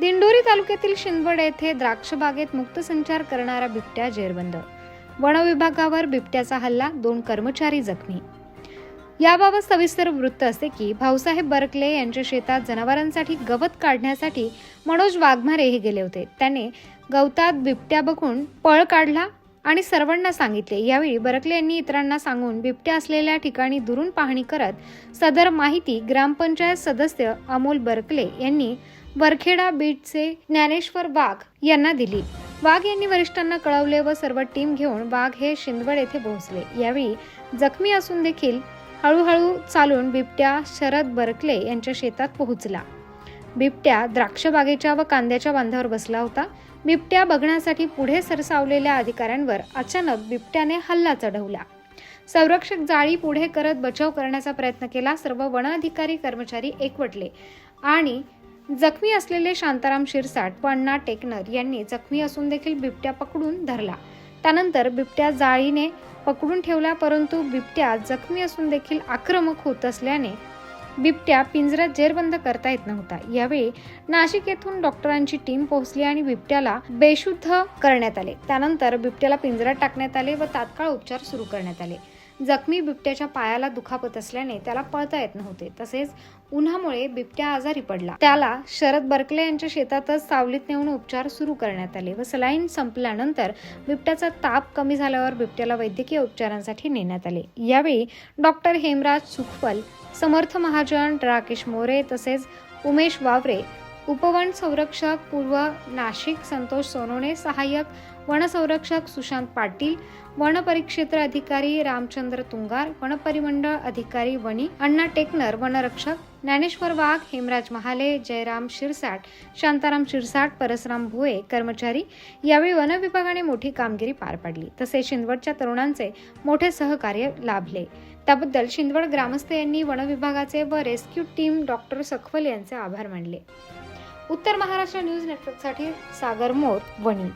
दिंडोरी तालुक्यातील शिंदवड येथे द्राक्ष बागेत मुक्त संचार करणारा बिबट्या जेरबंद. वनविभागावर बिबट्याचा हल्ला दोन कर्मचारी जखमी. याबाबत सविस्तर वृत्त असे की भाऊसाहेब बरकले यांच्या शेतात जनावरांसाठी गवत काढण्यासाठी मनोज वाघमारे हे गेले होते. त्याने गवतात बिबट्या बघून पळ काढला आणि सर्वांना सांगितले. यावेळी बरकले यांनी इतरांना सांगून बिबट्या असलेल्या ठिकाणी दुरून पाहणी करत सदर माहिती ग्रामपंचायत सदस्य अमोल बरकले यांनी वरखेडा बीटचे ज्ञानेश्वर वाघ यांना दिली. वाघ यांनी वरिष्ठांना कळवले व सर्व टीम घेऊन वाघ हे शिंदवड येथे पोहोचले. यावेळी जखमी असून देखील हळूहळू चालून बिबट्या शरद बरकले यांच्या शेतात पोहोचला. बिबट्या द्राक्ष बागेच्या व कांद्याच्या बांधावर बसला होता. बिबट्या बघण्यासाठी पुढे सरसावलेल्या अधिकाऱ्यांवर अचानक बिबट्याने हल्ला चढवला. संरक्षक जाळी पुढे करत बचाव करण्याचा प्रयत्न केला. सर्व वन अधिकारी कर्मचारी एकवटले आणि जखमी असलेले शांताराम शिरसाट व अण्णा टेकनर यांनी जखमी असून देखील बिबट्या पकडून धरला. त्यानंतर बिबट्या जाळीने पकडून ठेवला परंतु बिबट्या जखमी असून देखील आक्रमक होत असल्याने बिबट्या पिंजऱ्यात जेरबंद करता येत नव्हता. यावेळी नाशिक येथून डॉक्टरांची टीम पोहोचली आणि बिबट्याला बेशुद्ध करण्यात आले. त्यानंतर बिबट्याला पिंजऱ्यात टाकण्यात आले व तात्काळ उपचार सुरू करण्यात आले. जखमी बिबट्याच्या पायाला दुखापत असल्याने त्याला पळता येत नव्हते. तसेच उन्हामुळे बिबट्या आजारी पडला. त्याला शरद बर्कले यांच्या शेतातच सावलीत नेऊन उपचार सुरू करण्यात आले व सलाईन संपल्यानंतर बिबट्याचा ताप कमी झाल्यावर बिबट्याला वैद्यकीय उपचारांसाठी नेण्यात आले. यावेळी डॉक्टर हेमराज सुखपल समर्थ महाजन राकेश मोरे तसेच उमेश वावरे उपवन संरक्षक पूर्व नाशिक संतोष सोनोने सहाय्यक वनसंरक्षक सुशांत पाटील वनपरिक्षेत्र अधिकारी रामचंद्र तुंगार वनपरिमंडळ अधिकारी वणी अण्णा टेकनर वनरक्षक ज्ञानेश्वर वाघ हेमराज महाले जयराम शिरसाट शांताराम शिरसाट परसराम भुये कर्मचारी यावेळी वन विभागाने मोठी कामगिरी पार पाडली. तसेच शिंदवडच्या तरुणांचे मोठे सहकार्य लाभले. त्याबद्दल शिंदवड ग्रामस्थ यांनी वनविभागाचे व रेस्क्यू टीम डॉक्टर सखवल यांचे आभार मानले. उत्तर महाराष्ट्र न्यूज नेटवर्कसाठी सागर मोर वणी.